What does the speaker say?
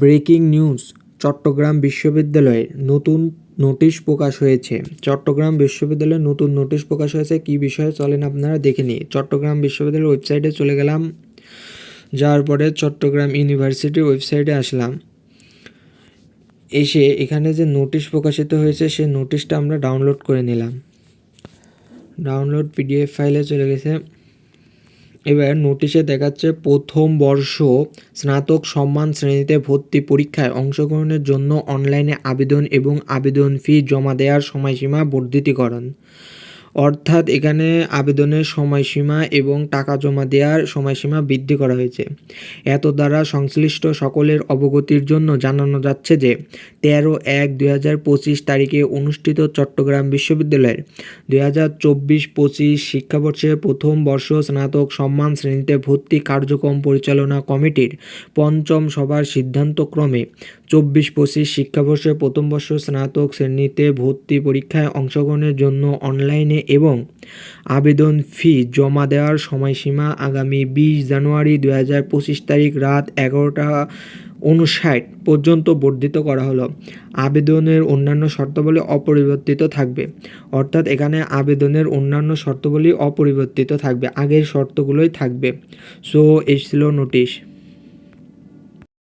Breaking news, Chittagong বিশ্ববিদ্যালয়ের নতুন notice প্রকাশ হয়েছে। চট্টগ্রাম বিশ্ববিদ্যালয়ে নতুন নোটিশ প্রকাশ হয়েছে, কী বিষয়ে চলেন আপনারা দেখে নিই। চট্টগ্রাম বিশ্ববিদ্যালয়ের ওয়েবসাইটে চলে গেলাম, যাওয়ার পরে চট্টগ্রাম ইউনিভার্সিটির ওয়েবসাইটে আসলাম। এসে এখানে যে নোটিশ প্রকাশিত হয়েছে, সেই নোটিশটা আমরা ডাউনলোড করে নিলাম। ডাউনলোড পিডিএফ ফাইলে চলে গেছে। এবার নোটিশে দেখাচ্ছে প্রথম বর্ষ স্নাতক সম্মান শ্রেণীতে ভর্তি পরীক্ষায় অংশগ্রহণের জন্য অনলাইনে আবেদন এবং আবেদন ফি জমা দেওয়ার সময়সীমা বর্ধিতকরণ। অর্থাৎ এখানে আবেদনের সময়সীমা এবং টাকা জমা দেওয়ার সময়সীমা বৃদ্ধি করা হয়েছে। এত দ্বারা সংশ্লিষ্ট সকলের অবগতির জন্য জানানো যাচ্ছে যে, তেরো এক দুই হাজার পঁচিশ তারিখে অনুষ্ঠিত চট্টগ্রাম বিশ্ববিদ্যালয়ের দুই হাজার চব্বিশ পঁচিশ শিক্ষাবর্ষের প্রথম বর্ষ স্নাতক সম্মান শ্রেণীতে ভর্তি কার্যক্রম পরিচালনা কমিটির পঞ্চম সভার সিদ্ধান্তক্রমে চব্বিশ পঁচিশ শিক্ষাবর্ষের প্রথম বর্ষ স্নাতক শ্রেণীতে ভর্তি পরীক্ষায় অংশগ্রহণের জন্য অনলাইনে এবং আবেদন ফি জমা দেওয়ার সময়সীমা আগামী বিশ জানুয়ারি দু হাজার পঁচিশ তারিখ রাত এগারোটা উনষাট পর্যন্ত বর্ধিত করা হলো। আবেদনের অন্যান্য শর্তাবলী অপরিবর্তিত থাকবে। অর্থাৎ এখানে আবেদনের অন্যান্য শর্তাবলী অপরিবর্তিত থাকবে। আগের শর্তগুলোই থাকবে। সো, এই ছিল নোটিশ।